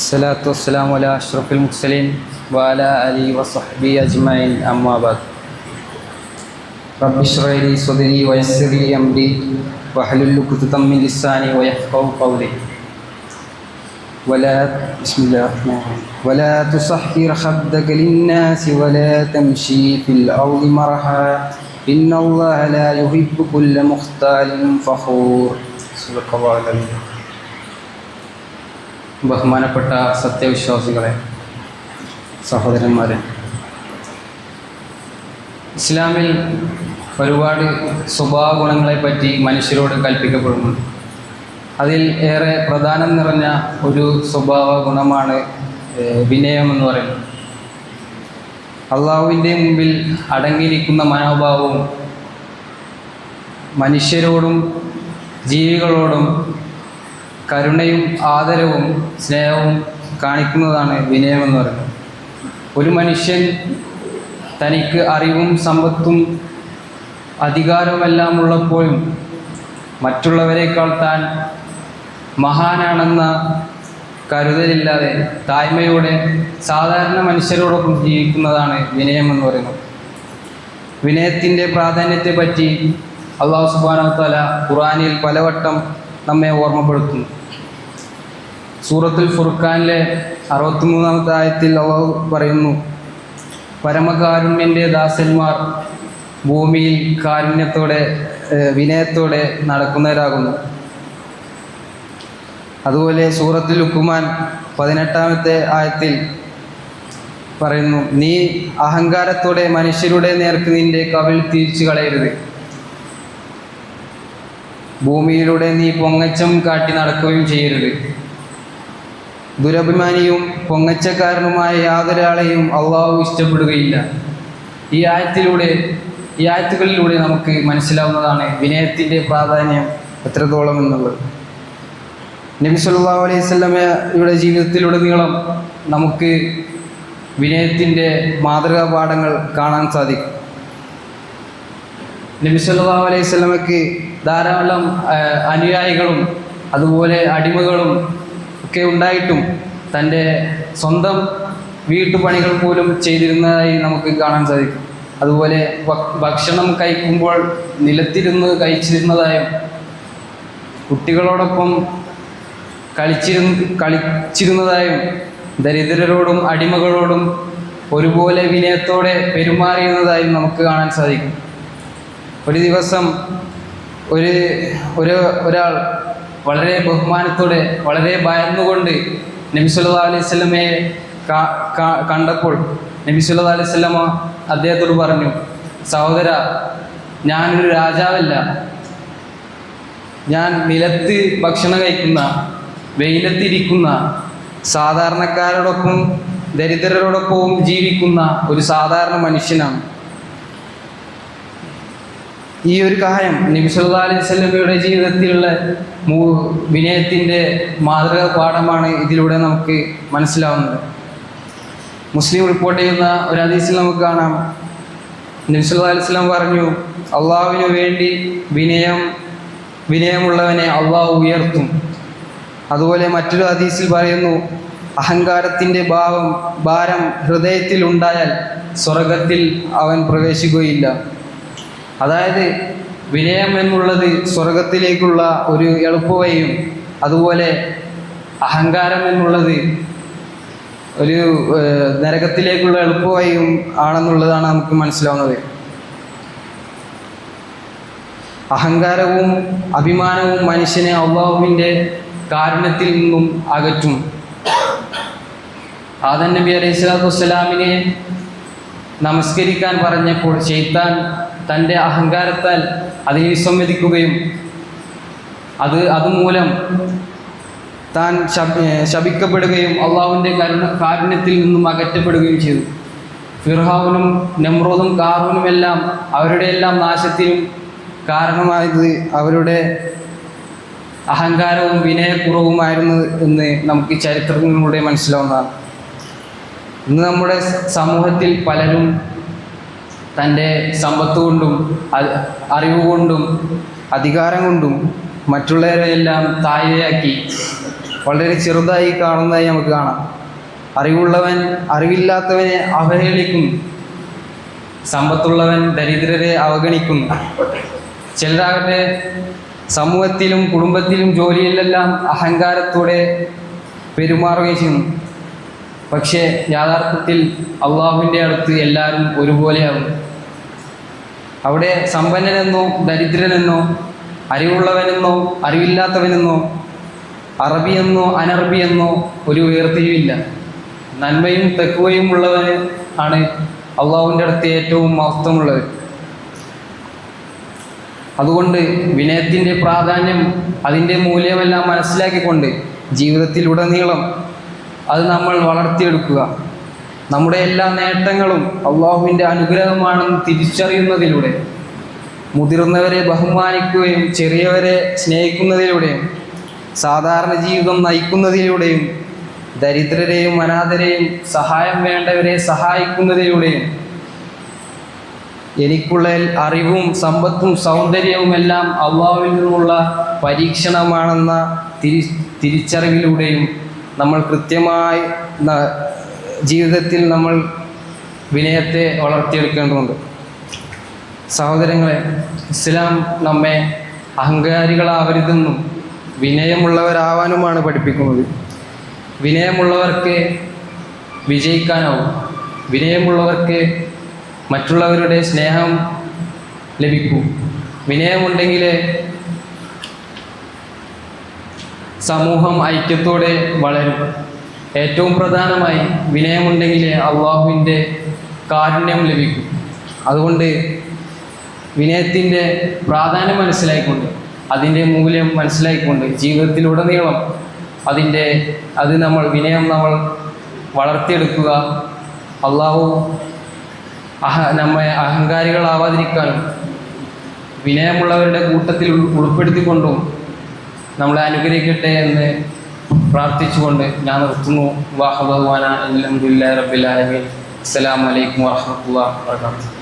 الصلاة والسلام على أشرف المرسلين وعلى آله وصحبه أجمعين أما بعد. رب اشرح لي صدري ويسر لي أمري واحلل عقدة من لساني ويفقهوا قولي. ولا بسم الله الرحمن الرحيم. ولا تصحر خدك للناس ولا تمشي في الأرض مرحا. إن الله لا يحب كل مختال فخور. صدق الله العظيم. ബഹുമാനപ്പെട്ട സത്യവിശ്വാസികളെ സഹോദരന്മാരെ ഇസ്ലാമിൽ ഒരുപാട് സ്വഭാവ ഗുണങ്ങളെപ്പറ്റി മനുഷ്യരോട് കൽപ്പിക്കപ്പെടുന്നുണ്ട് അതിൽ ഏറെ പ്രധാനം നിറഞ്ഞ ഒരു സ്വഭാവ ഗുണമാണ് വിനയം എന്ന് പറയുന്നത്. അള്ളാഹുവിന്റെ മുമ്പിൽ അടങ്ങിയിരിക്കുന്ന മനോഭാവവും മനുഷ്യരോടും ജീവികളോടും കരുണയും ആദരവും സ്നേഹവും കാണിക്കുന്നതാണ് വിനയമെന്ന് പറയുന്നത്. ഒരു മനുഷ്യൻ തനിക്ക് അറിവും സമ്പത്തും അധികാരവുമെല്ലാം ഉള്ളപ്പോഴും മറ്റുള്ളവരെക്കാൾ താൻ മഹാനാണെന്ന കരുതലില്ലാതെ തായ്മയോടെ സാധാരണ മനുഷ്യരോടൊപ്പം ജീവിക്കുന്നതാണ് വിനയം എന്ന് പറയുന്നത്. വിനയത്തിന്റെ പ്രാധാന്യത്തെപ്പറ്റി അള്ളാഹു സുബാനോ തല ഖുറാനിൽ പലവട്ടം നമ്മെ ഓർമ്മപ്പെടുത്തുന്നു. സൂറത്തുൽ ഫുർഖാനിലെ അറുപത്തിമൂന്നാമത്തെ ആയത്തിൽ അള്ളാഹു പറയുന്നു പരമകാരുണ്യന്റെ ദാസന്മാർ ഭൂമിയിൽ കാരുണ്യത്തോടെ വിനയത്തോടെ നടക്കുന്നവരാകുന്നു. അതുപോലെ സൂറത്തുൽ ഉക്കുമാൻ പതിനെട്ടാമത്തെ ആയത്തിൽ പറയുന്നു നീ അഹങ്കാരത്തോടെ മനുഷ്യരുടെ നേർക്ക് നിന്റെ കവിൾ തിരിച്ചു കളയരുത്. ഭൂമിയിലൂടെ നീ പൊങ്ങച്ചം കാട്ടി നടക്കുകയും ചെയ്യരുത്. ദുരഭിമാനിയും പൊങ്ങച്ചക്കാരനുമായ യാതൊരാളെയും അള്ളാഹു ഇഷ്ടപ്പെടുകയില്ല. ഈ ആയത്തിലൂടെ ഈ ആയത്തുകളിലൂടെ നമുക്ക് മനസ്സിലാവുന്നതാണ് വിനയത്തിന്റെ പ്രാധാന്യം എത്രത്തോളം എന്നുള്ളത്. നബി സല്ലല്ലാഹു അലൈഹി സ്വലമയുടെ ജീവിതത്തിലുടനീളം നമുക്ക് വിനയത്തിന്റെ മാതൃകാ പാഠങ്ങൾ കാണാൻ സാധിക്കും. നബി സല്ലല്ലാഹു അലൈഹി സ്വലമയ്ക്ക് ധാരാളം അനുയായികളും അതുപോലെ അടിമകളും ഒക്കെ ഉണ്ടായിട്ടും തന്റെ സ്വന്തം വീട്ടുപണികൾ പോലും ചെയ്തിരുന്നതായി നമുക്ക് കാണാൻ സാധിക്കും. അതുപോലെ ഭക്ഷണം കഴിക്കുമ്പോൾ നിലത്തിരുന്ന് കഴിച്ചിരുന്നതായും കുട്ടികളോടൊപ്പം കളിച്ചിരു കളിച്ചിരുന്നതായും ദരിദ്രരോടും അടിമകളോടും ഒരുപോലെ വിനയത്തോടെ പെരുമാറിയിരുന്നതായും നമുക്ക് കാണാൻ സാധിക്കും. ഒരു ദിവസം ഒരു ഒരു ഒരാൾ വളരെ ബഹുമാനത്തോടെ വളരെ ഭയന്നുകൊണ്ട് നബി സല്ലല്ലാഹു അലൈഹി സ്വലമയെ കണ്ടപ്പോൾ നബി സല്ലല്ലാഹു അലൈഹി സ്വലമ അദ്ദേഹത്തോട് പറഞ്ഞു സഹോദര ഞാനൊരു രാജാവല്ല. ഞാൻ നിലത്ത് ഭക്ഷണം കഴിക്കുന്ന വെയിലത്തിരിക്കുന്ന സാധാരണക്കാരോടൊപ്പം ദരിദ്രരോടൊപ്പവും ജീവിക്കുന്ന ഒരു സാധാരണ മനുഷ്യനാണ്. ഈ ഒരു കാര്യം നബി സല്ലല്ലാഹു അലൈഹി ജീവിതത്തിലുള്ള മൂ- വിനയത്തിന്റെ മാതൃക പാഠമാണ് ഇതിലൂടെ നമുക്ക് മനസ്സിലാവുന്നത്. മുസ്ലിം റിപ്പോർട്ട് ചെയ്യുന്ന ഒരു ഹദീസിൽ നമുക്ക് കാണാം. നബി സല്ലല്ലാഹു അലൈഹി വസല്ലം പറഞ്ഞു അള്ളാഹുവിന് വേണ്ടി വിനയം വിനയമുള്ളവനെ അള്ളാഹു ഉയർത്തും. അതുപോലെ മറ്റൊരു ഹദീസിൽ പറയുന്നു അഹങ്കാരത്തിന്റെ ഭാവം ഭാരം ഹൃദയത്തിൽ ഉണ്ടായാൽ സ്വർഗത്തിൽ അവൻ പ്രവേശിക്കുകയില്ല. അതായത് വിനയം എന്നുള്ളത് സ്വർഗത്തിലേക്കുള്ള ഒരു എളുപ്പവയും അതുപോലെ അഹങ്കാരം എന്നുള്ളത് ഒരു നരകത്തിലേക്കുള്ള എളുപ്പവയും ആണെന്നുള്ളതാണ് നമുക്ക് മനസ്സിലാവുന്നത്. അഹങ്കാരവും അഭിമാനവും മനുഷ്യനെ അള്ളാഹുവിന്റെ കാരുണ്യത്തിൽ നിന്നും അകറ്റും. ആദൻ നബി അലൈഹി സ്വലാത്തു വസ്സലാമിനെ നമസ്കരിക്കാൻ പറഞ്ഞപ്പോൾ ചെയ്ത്താൻ തന്റെ അഹങ്കാരത്താൽ അതിനെ വിസമ്മതിക്കുകയും അത് അതുമൂലം താൻ ശപിക്കപ്പെടുകയും അള്ളാഹുവിന്റെ കരുണ കാരുണ്യത്തിൽ നിന്നും അകറ്റപ്പെടുകയും ചെയ്തു. ഫിർഹാവുനും നമ്രോദും കാറൂനുമെല്ലാം അവരുടെ എല്ലാം നാശത്തിനും കാരണമായത് അവരുടെ അഹങ്കാരവും വിനയക്കുറവുമായിരുന്നു എന്ന് നമുക്ക് ചരിത്രങ്ങളിലൂടെ മനസ്സിലാവുന്നതാണ്. ഇന്ന് നമ്മുടെ സമൂഹത്തിൽ പലരും തന്റെ സമ്പത്ത് കൊണ്ടും അറിവ് കൊണ്ടും അധികാരം കൊണ്ടും മറ്റുള്ളവരെയെല്ലാം താഴെയാക്കി വളരെ ചെറുതായി കാണുന്നതായി നമുക്ക് കാണാം. അറിവുള്ളവൻ അറിവില്ലാത്തവനെ അവഹേളിക്കും. സമ്പത്തുള്ളവൻ ദരിദ്രരെ അവഗണിക്കുന്നു ചിലരാകട്ടെ സമൂഹത്തിലും കുടുംബത്തിലും ജോലിയിലെല്ലാം അഹങ്കാരത്തോടെ പെരുമാറുകയും ചെയ്യുന്നു. പക്ഷേ യാഥാർത്ഥ്യത്തിൽ അള്ളാഹുവിന്റെ അടുത്ത് എല്ലാവരും ഒരുപോലെയാവും. അവിടെ സമ്പന്നനെന്നോ ദരിദ്രനെന്നോ അറിവുള്ളവനെന്നോ അറിവില്ലാത്തവനെന്നോ അറബിയെന്നോ അനറബിയെന്നോ ഒരു വേർതിരിവില്ല. നന്മയും തെക്കുവയും ഉള്ളവന് ആണ് അള്ളാഹുവിന്റെ അടുത്ത് ഏറ്റവും മഹത്വമുള്ളത്. അതുകൊണ്ട് വിനയത്തിന്റെ പ്രാധാന്യം അതിന്റെ മൂല്യമെല്ലാം മനസ്സിലാക്കിക്കൊണ്ട് ജീവിതത്തിലുടനീളം അത് നമ്മൾ വളർത്തിയെടുക്കുക. നമ്മുടെ എല്ലാ നേട്ടങ്ങളും അള്ളാഹുവിന്റെ അനുഗ്രഹമാണെന്ന് തിരിച്ചറിയുന്നതിലൂടെ മുതിർന്നവരെ ബഹുമാനിക്കുകയും ചെറിയവരെ സ്നേഹിക്കുന്നതിലൂടെയും സാധാരണ ജീവിതം നയിക്കുന്നതിലൂടെയും ദരിദ്രരെയും അനാഥരെയും സഹായം വേണ്ടവരെ സഹായിക്കുന്നതിലൂടെയും എനിക്കുള്ള അറിവും സമ്പത്തും സൗന്ദര്യവും എല്ലാം അള്ളാഹുവിൽ നിന്നുള്ള പരീക്ഷണമാണെന്ന തിരി തിരിച്ചറിവിലൂടെയും നമ്മൾ കൃത്യമായി ജീവിതത്തിൽ നമ്മൾ വിനയത്തെ വളർത്തിയെടുക്കേണ്ടതുണ്ട്. സഹോദരങ്ങളെ ഇസ്ലാം നമ്മെ അഹങ്കാരികളാവരുതെന്നും വിനയമുള്ളവരാവാനുമാണ് പഠിപ്പിക്കുന്നത്. വിനയമുള്ളവർക്ക് വിജയിക്കാനാവും. വിനയമുള്ളവർക്ക് മറ്റുള്ളവരുടെ സ്നേഹം ലഭിക്കും. വിനയമുണ്ടെങ്കിൽ സമൂഹം ഐക്യത്തോടെ വളരും. ഏറ്റവും പ്രധാനമായി വിനയമുണ്ടെങ്കിൽ അള്ളാഹുവിന്റെ കാരുണ്യം ലഭിക്കും. അതുകൊണ്ട് വിനയത്തിന്റെ പ്രാധാന്യം മനസ്സിലായിക്കൊണ്ട് അതിന്റെ മൂല്യം മനസ്സിലായിക്കൊണ്ട് ജീവിതത്തിലുടനീളം അതിന്റെ അത് നമ്മൾ വിനയം നമ്മൾ വളർത്തിയെടുക്കുക. അള്ളാഹു അഹ നമ്മെ അഹങ്കാരികളാവാതിരിക്കാനും വിനയമുള്ളവരുടെ കൂട്ടത്തിൽ ഉൾ- ഉൾപ്പെടുത്തിക്കൊണ്ടും നമ്മളെ അനുഗ്രഹിക്കട്ടെ എന്ന് പ്രാർത്ഥിച്ചുകൊണ്ട് ഞാൻ നിർത്തുന്നു. വാഹബാന അലഹമുല്ലാ റബ്ബിൽ ആലമീൻ. അസ്സലാമു അലൈക്കും വാഹമത്തുള്ള വർക്കാത്തു